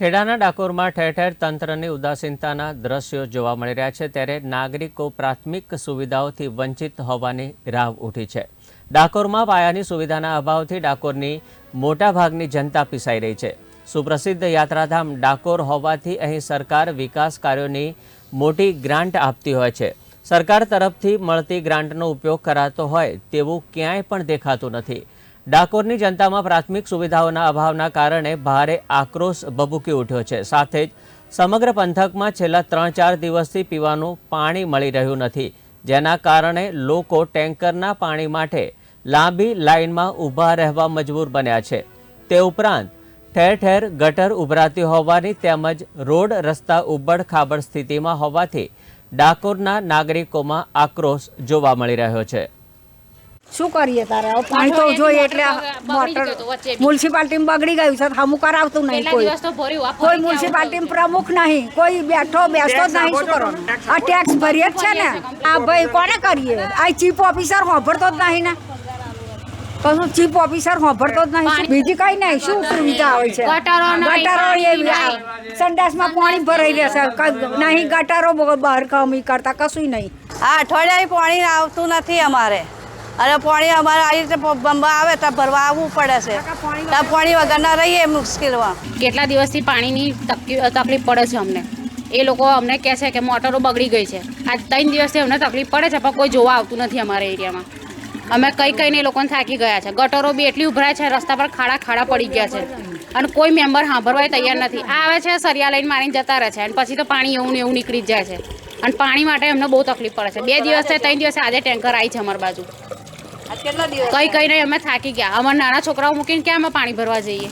ખેડાના ડાકોરમાં ઠેર ઠેર તંત્રની ઉદાસીનતાના દ્રશ્યો જોવા મળી રહ્યા છે ત્યારે નાગરિકો પ્રાથમિક સુવિધાઓથી વંચિત હોવાની રાવ ઉઠી છે. ડાકોરમાં પાયાની સુવિધાના અભાવથી ડાકોરની મોટાભાગની જનતા પીસાઈ રહી છે. સુપ્રસિદ્ધ યાત્રાધામ ડાકોર હોવાથી અહીં સરકાર વિકાસ કાર્યોની મોટી ગ્રાન્ટ આપતી હોય છે. સરકાર તરફથી મળતી ગ્રાન્ટનો ઉપયોગ કરાતો હોય તેવું ક્યાંય પણ દેખાતું નથી. ડાકોરની જનતામાં પ્રાથમિક સુવિધાઓના અભાવના કારણે ભારે આક્રોશ ભભૂકી ઉઠ્યો છે. સાથે જ સમગ્ર પંથકમાં છેલ્લા ત્રણ ચાર દિવસથી પીવાનું પાણી મળી રહ્યું નથી, જેના કારણે લોકો ટેન્કરના પાણી માટે લાંબી લાઇનમાં ઊભા રહેવા મજબૂર બન્યા છે. તે ઉપરાંત ઠેર ઠેર ગટર ઉભરાતી હોવાની તેમજ રોડ રસ્તા ઉબડ ખાબડ સ્થિતિમાં હોવાથી ડાકોરના નાગરિકોમાં આક્રોશ જોવા મળી રહ્યો છે. શું કરીએ તારે? પાણી તો જોઈએ એટલે મોટર મ્યુનિસિપાલિટીમાં બગડી ગયું છે હમું કરાવતું નહીં કોઈ. કોઈ મ્યુનિસિપાલિટી પ્રમુખ નહીં. કોઈ બેઠો બેસતો જ નહીં શું કરો આ ટેક્સ ભરીએ જ છે ને. આ ભાઈ કોને કરીએ? આ ચીફ ઓફિસર હોભરતો જ નહીં ને. કશું ચીફ ઓફિસર હોભરતો જ નહીં. બીજી કઈ નહીં શું સુવિધા હોય છે? ગટારો નહીં, ગટારો પાણી એ નહીં. સંડાસમાં પાણી ભરાઈ રહેશે નહીં ગટારો બહાર કમી કરતા કશું નહીં. આ અઠવાડિયા પાણી આવતું નથી અમારે. અને પાણી અમારે આવી રીતે બંબા આવે તો ભરવા આવવું પડે છે. તો પાણી વગરના રહીએ મુશ્કેલમાં. કેટલા દિવસથી પાણીની તકલી- તકલીફ પડે છે અમને? એ લોકો અમને કહે છે કે મોટરો બગડી ગઈ છે. આ ત્રણ દિવસથી અમને તકલીફ પડે છે પણ કોઈ જોવા આવતું નથી અમારા એરિયામાં. અમે કઈ કઈને એ લોકોને થાકી ગયા છે. ગટરો બી એટલી ઉભરાય છે રસ્તા પર ખાડા ખાડા પડી ગયા છે. અને કોઈ મેમ્બર સાંભળવા તૈયાર નથી. આવે છે સરિયા લઈને મારીને જતા રહે છે. અને પછી તો પાણી એવું ને એવું નીકળી જ જાય છે. અને પાણી માટે અમને બહુ તકલીફ પડે છે. બે દિવસ ત્રણ દિવસે આજે ટેન્કર આવી છે અમારી બાજુ. કઈ કઈ નહીં, અમે થાકી ગયા. અમારા નાના છોકરાઓ મૂકીને ક્યાં અમે પાણી ભરવા જઈએ?